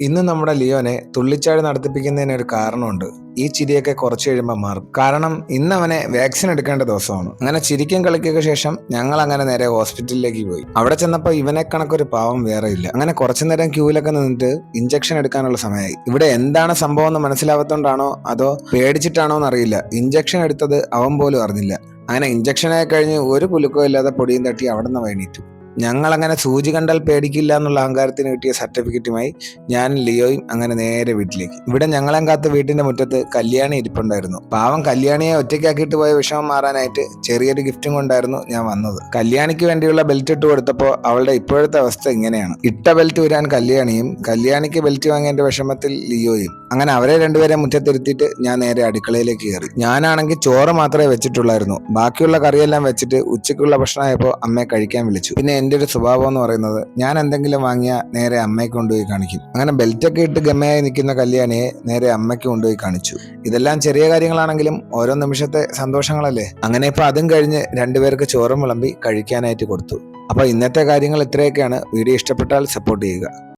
ഇന്ന് നമ്മുടെ ലിയോനെ തുള്ളിച്ചാടി നടത്തിപ്പിക്കുന്നതിന് ഒരു കാരണമുണ്ട്. ഈ ചിരിയൊക്കെ കുറച്ച് കഴിയുമ്പോൾ മാറും. കാരണം ഇന്ന് അവനെ വാക്സിൻ എടുക്കേണ്ട ദിവസമാണ്. അങ്ങനെ ചിരിക്കും കളിക്കൊക്കെ ശേഷം ഞങ്ങൾ അങ്ങനെ നേരെ ഹോസ്പിറ്റലിലേക്ക് പോയി. അവിടെ ചെന്നപ്പോൾ ഇവനെ കണക്കൊരു പാവം വേറെ ഇല്ല. അങ്ങനെ കുറച്ചു നേരം ക്യൂവിലൊക്കെ നിന്നിട്ട് ഇഞ്ചക്ഷൻ എടുക്കാനുള്ള സമയമായി ഇവിടെ എന്താണ് സംഭവം എന്ന് മനസ്സിലാവാത്തോണ്ടാണോ അതോ പേടിച്ചിട്ടാണോ എന്നറിയില്ല. ഇഞ്ചക്ഷൻ എടുത്തത് അവൻ പോലും അറിഞ്ഞില്ല. അങ്ങനെ ഇഞ്ചക്ഷനായി കഴിഞ്ഞ് ഒരു കുലുക്കോ ഇല്ലാതെ പൊടിയും തട്ടി അവിടെ നിന്ന് വൈകിട്ടു ഞങ്ങൾ അങ്ങനെ സൂചി കണ്ടാൽ പേടിക്കില്ല എന്നുള്ള അഹങ്കാരത്തിന് കിട്ടിയ സർട്ടിഫിക്കറ്റുമായി ഞാൻ ലിയോയും അങ്ങനെ നേരെ വീട്ടിലേക്ക്. ഇവിടെ ഞങ്ങളെ കാത്ത വീട്ടിന്റെ മുറ്റത്ത് കല്യാണി ഇരിപ്പുണ്ടായിരുന്നു. പാവം കല്യാണിയെ ഒറ്റയ്ക്കാക്കിയിട്ട് പോയ വിഷമം മാറാനായിട്ട് ചെറിയൊരു ഗിഫ്റ്റും കൊണ്ടായിരുന്നു ഞാൻ വന്നത്. കല്യാണിക്ക് വേണ്ടിയുള്ള ബെൽറ്റ് ഇട്ട് കൊടുത്തപ്പോൾ അവളുടെ ഇപ്പോഴത്തെ അവസ്ഥ ഇങ്ങനെയാണ്. ഇട്ട ബെൽറ്റ് ഊരാൻ കല്യാണിയും കല്യാണിക്ക് ബെൽറ്റ് വാങ്ങേണ്ട വിഷമത്തിൽ ലിയോയും. അങ്ങനെ അവരെ രണ്ടുപേരെ മുറ്റത്തിരുത്തിയിട്ട് ഞാൻ നേരെ അടുക്കളയിലേക്ക് കയറി. ഞാനാണെങ്കിൽ ചോറ് മാത്രമേ വെച്ചിട്ടുള്ളായിരുന്നു. ബാക്കിയുള്ള കറിയെല്ലാം വെച്ചിട്ട് ഉച്ചയ്ക്കുള്ള ഭക്ഷണമായപ്പോൾ അമ്മയെ കഴിക്കാൻ വിളിച്ചു. പിന്നെ എന്റെ ഒരു സ്വഭാവം എന്ന് പറയുന്നത് ഞാൻ എന്തെങ്കിലും വാങ്ങിയാൽ നേരെ അമ്മയ്ക്ക് കൊണ്ടുപോയി കാണിക്കും. അങ്ങനെ ബെൽറ്റൊക്കെ ഇട്ട് ഗമ്മയായി നിൽക്കുന്ന കല്യാണിയെ നേരെ അമ്മയ്ക്ക് കൊണ്ടുപോയി കാണിച്ചു. ഇതെല്ലാം ചെറിയ കാര്യങ്ങളാണെങ്കിലും ഓരോ നിമിഷത്തെ സന്തോഷങ്ങളല്ലേ? അങ്ങനെ ഇപ്പോൾ അതും കഴിഞ്ഞ് രണ്ടുപേർക്ക് ചോറും വിളമ്പി കഴിക്കാനായിട്ട് കൊടുത്തു. അപ്പോൾ ഇന്നത്തെ കാര്യങ്ങൾ ഇത്രയൊക്കെയാണ്. വീഡിയോ ഇഷ്ടപ്പെട്ടാൽ സപ്പോർട്ട് ചെയ്യുക.